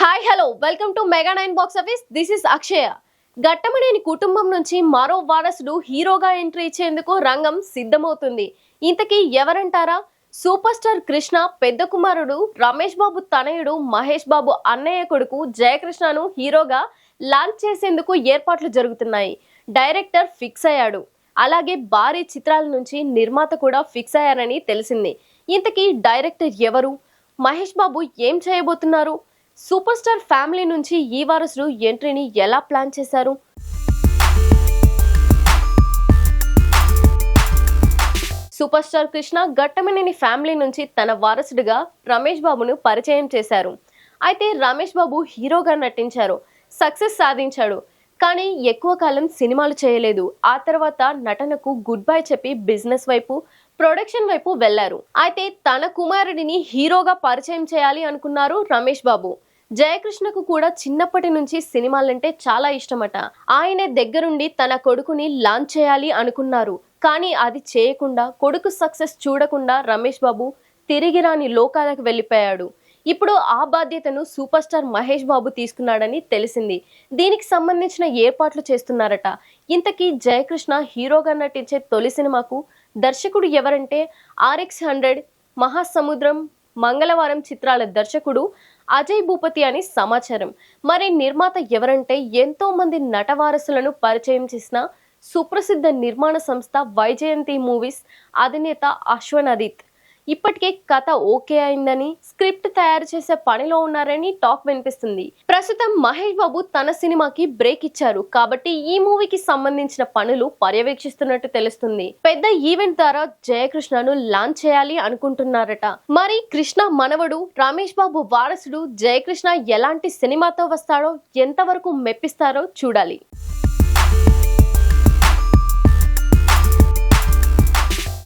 Hi hello welcome to mega nine box office this is Akshaya Ghattamaneni కుటుంబం నుంచి మరో వారసుడు హీరోగా ఎంట్రీ ఇచ్చేందుకు రంగం సిద్ధమవుతుంది. ఇంతకీ ఎవరంటారా? సూపర్ స్టార్ కృష్ణ పెద్ద కుమారుడు రమేష్ బాబు తనయుడు మహేష్ బాబు అన్నయ్య కొడుకు జయకృష్ణను హీరోగా లాంచ్ చేసేందుకు ఏర్పాట్లు జరుగుతున్నాయి. డైరెక్టర్ ఫిక్స్ అయ్యాడు. అలాగే భారీ చిత్రాల నుంచి నిర్మాత కూడా ఫిక్స్ అయ్యారని తెలిసింది. ఇంతకీ డైరెక్టర్ ఎవరు? మహేష్ బాబు ఏం చేయబోతున్నారు? సూపర్ స్టార్ ఫ్యామిలీ నుంచి ఈ వారసుడు ఎంట్రీని ఎలా ప్లాన్ చేశారు? Super star Krishna Ghattamaneni family నుంచి తన వారసుడిగా రమేష్ బాబును పరిచయం చేశారు. అయితే రమేష్ బాబు హీరోగా నటించారు సక్సెస్ సాధించాడు. కానీ ఎక్కువ కాలం సినిమాలు చేయలేదు. ఆ తర్వాత నటనకు గుడ్ బై చెప్పి బిజినెస్ వైపు ప్రొడక్షన్ వైపు వెళ్ళారు. అయితే తన కుమారుడిని హీరోగా పరిచయం చేయాలి అనుకున్నారు రమేష్ బాబు. జయకృష్ణకు కూడా చిన్నప్పటి నుంచి సినిమాలంటే చాలా ఇష్టమట. ఆయనే దగ్గరుండి తన కొడుకుని లాంచ్ చేయాలి అనుకున్నారు. కానీ అది చేయకుండా కొడుకు సక్సెస్ చూడకుండా రమేష్ బాబు తిరిగి రాని లోకాలకు వెళ్ళిపోయాడు. ఇప్పుడు ఆ బాధ్యతను సూపర్ స్టార్ మహేష్ బాబు తీసుకున్నాడని తెలిసింది. దీనికి సంబంధించిన ఏర్పాట్లు చేస్తున్నారట. ఇంతకీ జయకృష్ణ హీరోగా నటించే తొలి సినిమాకు దర్శకుడు ఎవరంటే ఆర్ఎక్స్ హండ్రెడ్ మహాసముద్రం మంగళవారం చిత్రాల దర్శకుడు అజయ్ భూపతి అని సమాచారం. మరి నిర్మాత ఎవరంటే ఎంతో మంది నటవారసులను పరిచయం చేసిన సుప్రసిద్ధ నిర్మాణ సంస్థ వైజయంతి మూవీస్ అధినేత అశ్వనదిత్ ఇప్పటికే కథ ఓకే అయిందని స్క్రిప్ట్ తయారు చేసే పనిలో ఉన్నారని టాక్ వినిపిస్తుంది. ప్రస్తుతం మహేష్ బాబు తన సినిమాకి బ్రేక్ ఇచ్చారు. కాబట్టి ఈ మూవీకి సంబంధించిన పనులు పర్యవేక్షిస్తున్నట్టు తెలుస్తుంది. పెద్ద ఈవెంట్ ద్వారా జయకృష్ణను లాంచ్ చేయాలి అనుకుంటున్నారట. మరి కృష్ణ మనవడు రమేష్ బాబు వారసుడు జయకృష్ణ ఎలాంటి సినిమాతో వస్తాడో ఎంతవరకు మెప్పిస్తారో చూడాలి.